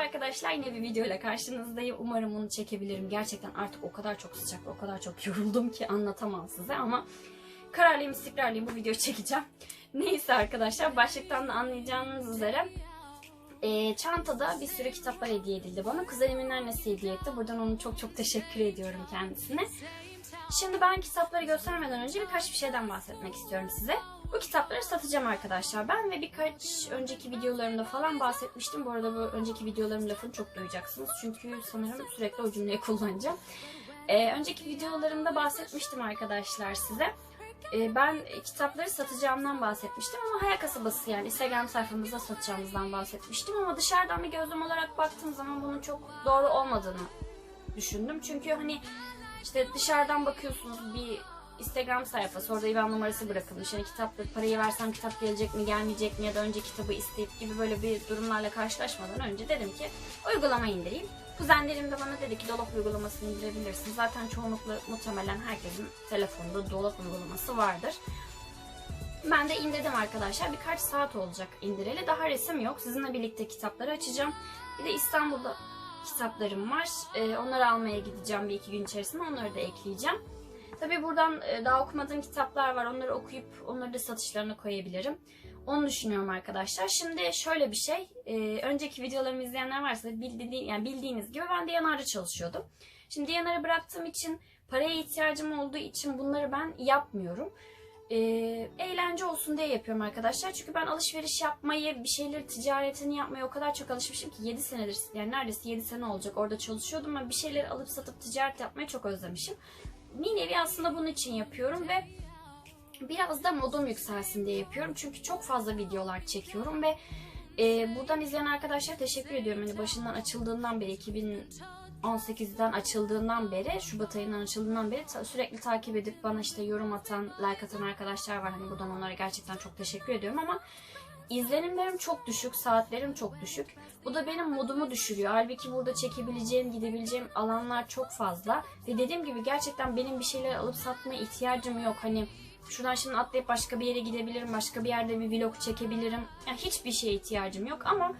arkadaşlar yine bir videoyla karşınızdayım. Umarım bunu çekebilirim. Gerçekten artık o kadar çok sıcak o kadar çok yoruldum ki anlatamam size ama kararlıyım istikrarlıyım bu videoyu çekeceğim. Neyse arkadaşlar başlıktan da anlayacağınız üzere e, çantada bir sürü kitaplar hediye edildi bana. Kuzenimin annesi hediye etti. Buradan onu çok çok teşekkür ediyorum kendisine. Şimdi ben kitapları göstermeden önce birkaç bir şeyden bahsetmek istiyorum size. Bu kitapları satacağım arkadaşlar ben ve birkaç önceki videolarımda falan bahsetmiştim. Bu arada bu önceki videolarım lafını çok duyacaksınız. Çünkü sanırım sürekli o cümleyi kullanacağım. Ee, önceki videolarımda bahsetmiştim arkadaşlar size. Ee, ben kitapları satacağımdan bahsetmiştim ama Hayal Kasabası yani Instagram sayfamızda satacağımızdan bahsetmiştim. Ama dışarıdan bir gözlem olarak baktığım zaman bunun çok doğru olmadığını düşündüm. Çünkü hani işte dışarıdan bakıyorsunuz bir Instagram sayfası orada IBAN numarası bırakılmış. Yani kitapla parayı versem kitap gelecek mi gelmeyecek mi ya da önce kitabı isteyip gibi böyle bir durumlarla karşılaşmadan önce dedim ki uygulama indireyim. Kuzenlerim de bana dedi ki dolap uygulamasını indirebilirsin. Zaten çoğunlukla muhtemelen herkesin telefonunda dolap uygulaması vardır. Ben de indirdim arkadaşlar. Birkaç saat olacak indireli. Daha resim yok. Sizinle birlikte kitapları açacağım. Bir de İstanbul'da kitaplarım var. Ee, onları almaya gideceğim bir iki gün içerisinde. Onları da ekleyeceğim. Tabii buradan e, daha okumadığım kitaplar var. Onları okuyup onları da satışlarına koyabilirim. Onu düşünüyorum arkadaşlar. Şimdi şöyle bir şey. e, önceki videolarımı izleyenler varsa bildiği, yani bildiğiniz gibi ben DNR'da çalışıyordum. Şimdi DNR'ı bıraktığım için paraya ihtiyacım olduğu için bunları ben yapmıyorum. E, eğlence olsun diye yapıyorum arkadaşlar. Çünkü ben alışveriş yapmayı, bir şeyleri ticaretini yapmaya o kadar çok alışmışım ki 7 senedir yani neredeyse 7 sene olacak orada çalışıyordum ama bir şeyleri alıp satıp ticaret yapmayı çok özlemişim. Bir nevi aslında bunun için yapıyorum ve biraz da modum yükselsin diye yapıyorum. Çünkü çok fazla videolar çekiyorum ve e, buradan izleyen arkadaşlara teşekkür ediyorum. Hani başından açıldığından beri 2018'den açıldığından beri, Şubat ayından açıldığından beri ta- sürekli takip edip bana işte yorum atan, like atan arkadaşlar var. Hani buradan onlara gerçekten çok teşekkür ediyorum ama izlenimlerim çok düşük, saatlerim çok düşük. Bu da benim modumu düşürüyor. Halbuki burada çekebileceğim, gidebileceğim alanlar çok fazla. Ve dediğim gibi gerçekten benim bir şeyler alıp satmaya ihtiyacım yok. Hani şuradan şimdi atlayıp başka bir yere gidebilirim, başka bir yerde bir vlog çekebilirim. Yani hiçbir şeye ihtiyacım yok ama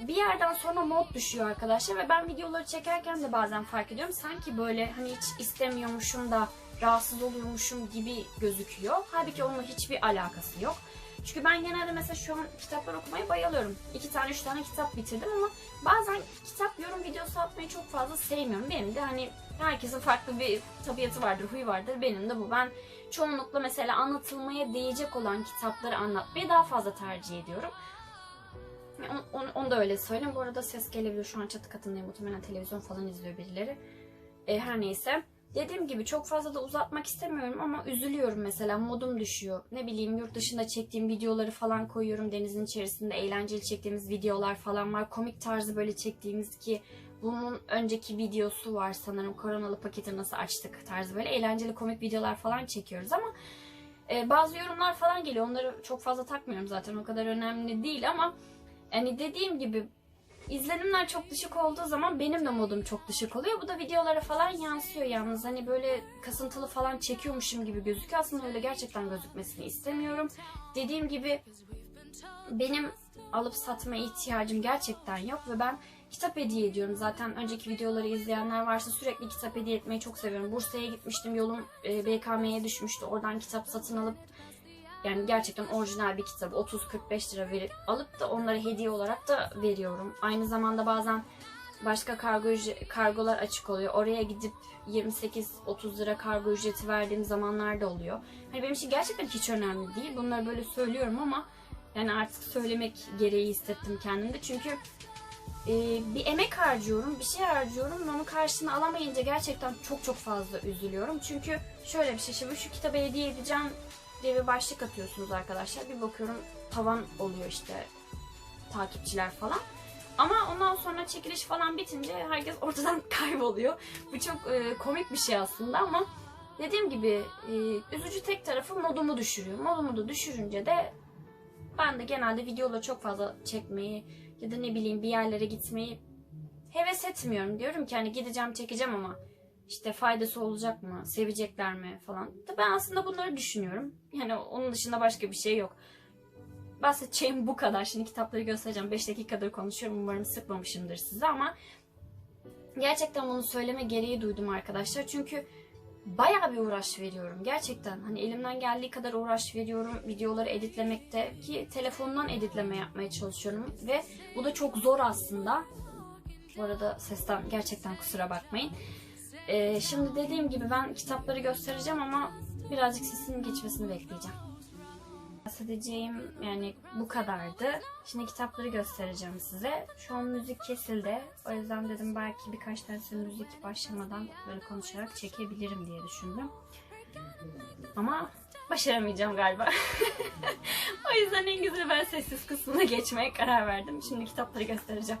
bir yerden sonra mod düşüyor arkadaşlar ve ben videoları çekerken de bazen fark ediyorum. Sanki böyle hani hiç istemiyormuşum da rahatsız oluyormuşum gibi gözüküyor. Halbuki onunla hiçbir alakası yok. Çünkü ben genelde mesela şu an kitaplar okumaya bayılıyorum. İki tane, üç tane kitap bitirdim ama bazen kitap yorum videosu atmayı çok fazla sevmiyorum. Benim de hani herkesin farklı bir tabiatı vardır, huyu vardır. Benim de bu. Ben çoğunlukla mesela anlatılmaya değecek olan kitapları anlatmayı daha fazla tercih ediyorum. Onu, onu, onu da öyle söyleyeyim. Bu arada ses gelebilir. Şu an çatı katındayım. Muhtemelen televizyon falan izliyor birileri. E, her neyse. Dediğim gibi çok fazla da uzatmak istemiyorum ama üzülüyorum mesela. Modum düşüyor. Ne bileyim yurt dışında çektiğim videoları falan koyuyorum. Denizin içerisinde eğlenceli çektiğimiz videolar falan var. Komik tarzı böyle çektiğimiz ki bunun önceki videosu var sanırım. Koronalı paketi nasıl açtık tarzı böyle eğlenceli komik videolar falan çekiyoruz ama e, bazı yorumlar falan geliyor. Onları çok fazla takmıyorum zaten. O kadar önemli değil ama yani dediğim gibi izlenimler çok düşük olduğu zaman benim de modum çok düşük oluyor. Bu da videolara falan yansıyor yalnız. Hani böyle kasıntılı falan çekiyormuşum gibi gözüküyor. Aslında öyle gerçekten gözükmesini istemiyorum. Dediğim gibi benim alıp satmaya ihtiyacım gerçekten yok ve ben kitap hediye ediyorum. Zaten önceki videoları izleyenler varsa sürekli kitap hediye etmeyi çok seviyorum. Bursa'ya gitmiştim. Yolum e, BKM'ye düşmüştü. Oradan kitap satın alıp yani gerçekten orijinal bir kitabı 30-45 lira verip alıp da onlara hediye olarak da veriyorum. Aynı zamanda bazen başka kargo kargolar açık oluyor. Oraya gidip 28-30 lira kargo ücreti verdiğim zamanlar da oluyor. Hani benim için gerçekten hiç önemli değil. Bunları böyle söylüyorum ama yani artık söylemek gereği hissettim kendimde. Çünkü e, bir emek harcıyorum, bir şey harcıyorum ve onun karşılığını alamayınca gerçekten çok çok fazla üzülüyorum. Çünkü şöyle bir şey, şimdi şu kitabı hediye edeceğim diye bir başlık atıyorsunuz arkadaşlar. Bir bakıyorum tavan oluyor işte takipçiler falan. Ama ondan sonra çekiliş falan bitince herkes ortadan kayboluyor. Bu çok e, komik bir şey aslında ama dediğim gibi e, üzücü tek tarafı modumu düşürüyor. Modumu da düşürünce de ben de genelde videoları çok fazla çekmeyi ya da ne bileyim bir yerlere gitmeyi heves etmiyorum. Diyorum ki hani gideceğim çekeceğim ama işte faydası olacak mı, sevecekler mi falan. Ben aslında bunları düşünüyorum. Yani onun dışında başka bir şey yok. bahsedeceğim bu kadar. Şimdi kitapları göstereceğim. 5 dakikadır konuşuyorum. Umarım sıkmamışımdır size ama gerçekten bunu söyleme gereği duydum arkadaşlar. Çünkü bayağı bir uğraş veriyorum. Gerçekten hani elimden geldiği kadar uğraş veriyorum. Videoları editlemekte ki telefondan editleme yapmaya çalışıyorum ve bu da çok zor aslında. Bu arada sesten gerçekten kusura bakmayın. Ee, şimdi dediğim gibi ben kitapları göstereceğim ama birazcık sesinin geçmesini bekleyeceğim. Bahsedeceğim yani bu kadardı. Şimdi kitapları göstereceğim size. Şu an müzik kesildi. O yüzden dedim belki birkaç tanesi müzik başlamadan böyle konuşarak çekebilirim diye düşündüm. Ama başaramayacağım galiba. o yüzden en güzeli ben sessiz kısmına geçmeye karar verdim. Şimdi kitapları göstereceğim.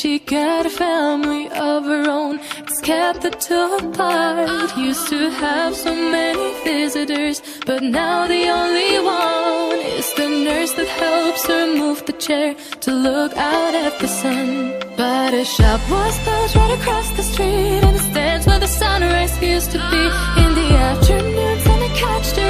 She got a family of her own, it's kept the two apart. Used to have so many visitors, but now the only one is the nurse that helps her move the chair to look out at the sun. But a shop was built right across the street, and it stands where the sunrise used to be. In the afternoons on the couch to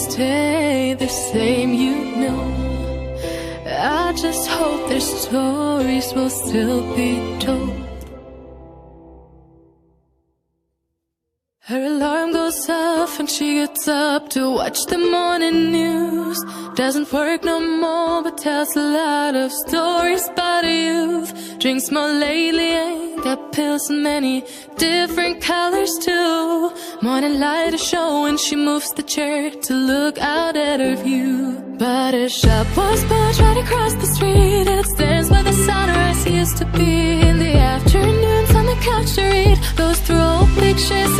Stay the same, you know. I just hope their stories will still be told. Off and she gets up to watch the morning news. Doesn't work no more, but tells a lot of stories about her youth. Drinks more lately, ain't got pills in many different colors too. Morning light is showing, she moves the chair to look out at her view. But her shop was built right across the street, it stands where the sunrise used to be. In the afternoons on the couch to read, goes through old pictures.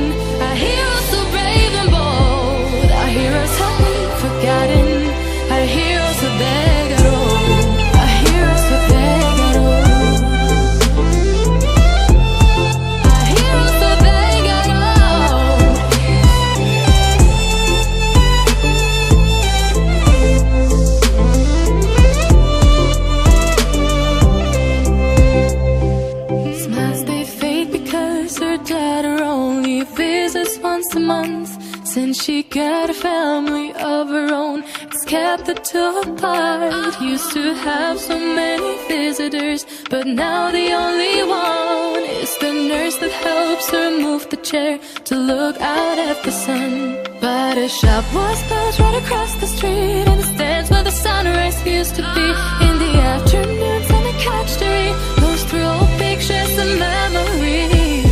The two apart. Used to have so many visitors, but now the only one is the nurse that helps her move the chair to look out at the sun. But a shop was closed right across the street, and it stands where the sunrise used to be. In the afternoons, on the couch to read, goes through old pictures and memories.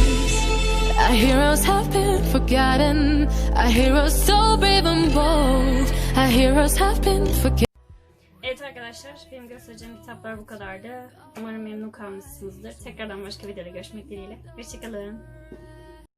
Our heroes have been forgotten. Our heroes so brave Evet arkadaşlar benim göstereceğim kitaplar bu kadardı. Umarım memnun kalmışsınızdır. Tekrardan başka videoda görüşmek dileğiyle. Hoşçakalın.